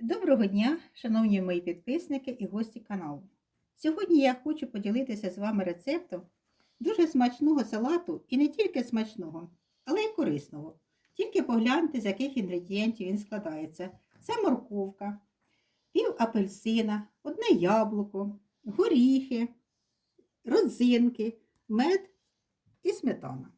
Доброго дня, шановні мої підписники і гості каналу. Сьогодні я хочу поділитися з вами рецептом дуже смачного салату і не тільки смачного, але й корисного. Тільки погляньте, з яких інгредієнтів він складається. Це морковка, пів апельсина, одне яблуко, горіхи, родзинки, мед і сметана.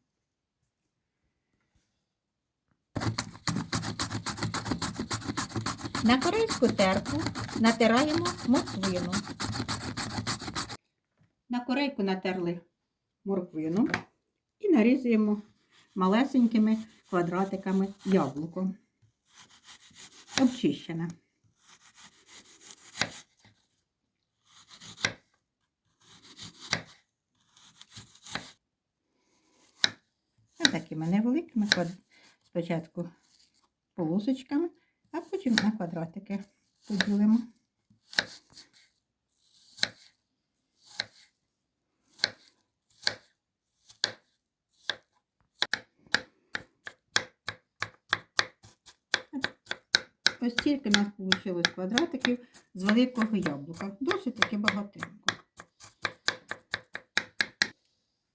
На корейську терку натираємо морквину. На корейку натерли морквину і нарізуємо малесенькими квадратиками яблуко. Обчищене. Ось такими невеликими спочатку полосочками, а потім на квадратики поділимо. Ось тільки у нас вийшло квадратиків з великого яблука. Досить таки багатенько.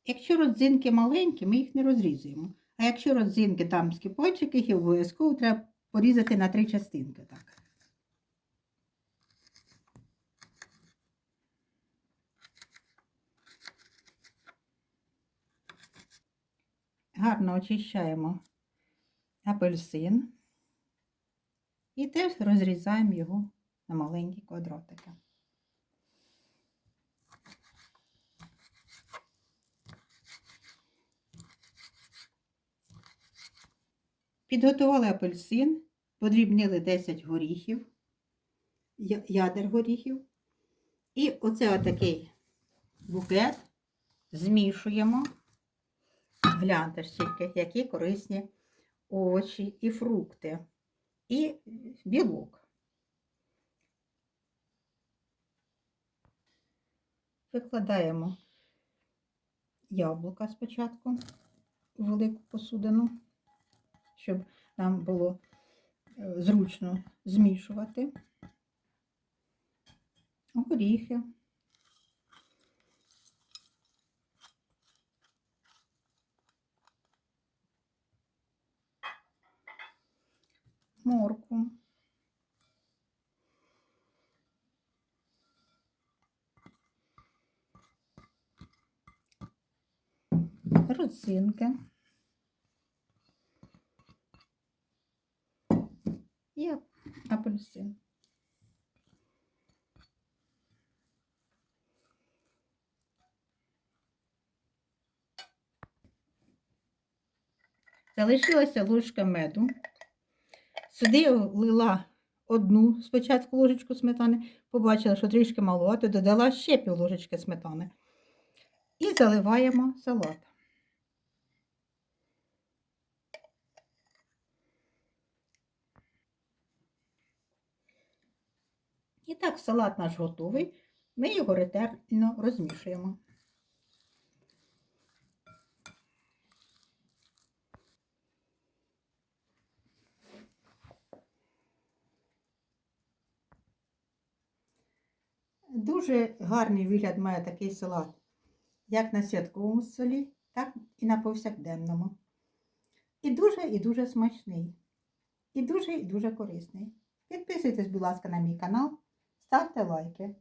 Якщо родзинки маленькі, ми їх не розрізуємо. А якщо родзинки дамські пальчики, їх обов'язково треба порізати на три частинки. Так. Гарно очищаємо апельсин і теж розрізаємо його на маленькі квадратики. Підготували апельсин, подрібнили 10 горіхів, ядер горіхів. І оце отакий букет змішуємо. Гляньте ж тільки, які корисні овочі і фрукти, і білок. Викладаємо яблука спочатку у велику посудину щоб нам було е, зручно змішувати. Горіхи. Морку. Родзинки. І апельсин. Залишилася ложка меду. Сюди я влила одну спочатку ложечку сметани, побачила, що трішки маловато, додала ще пів ложечки сметани. І заливаємо салат. І так, салат наш готовий. Ми його ретельно розмішуємо. Дуже гарний вигляд має такий салат, як на святковому столі, так і на повсякденному. І дуже і дуже смачний. І дуже і дуже корисний. Підписуйтесь, будь ласка, на мій канал. Ставте лайки.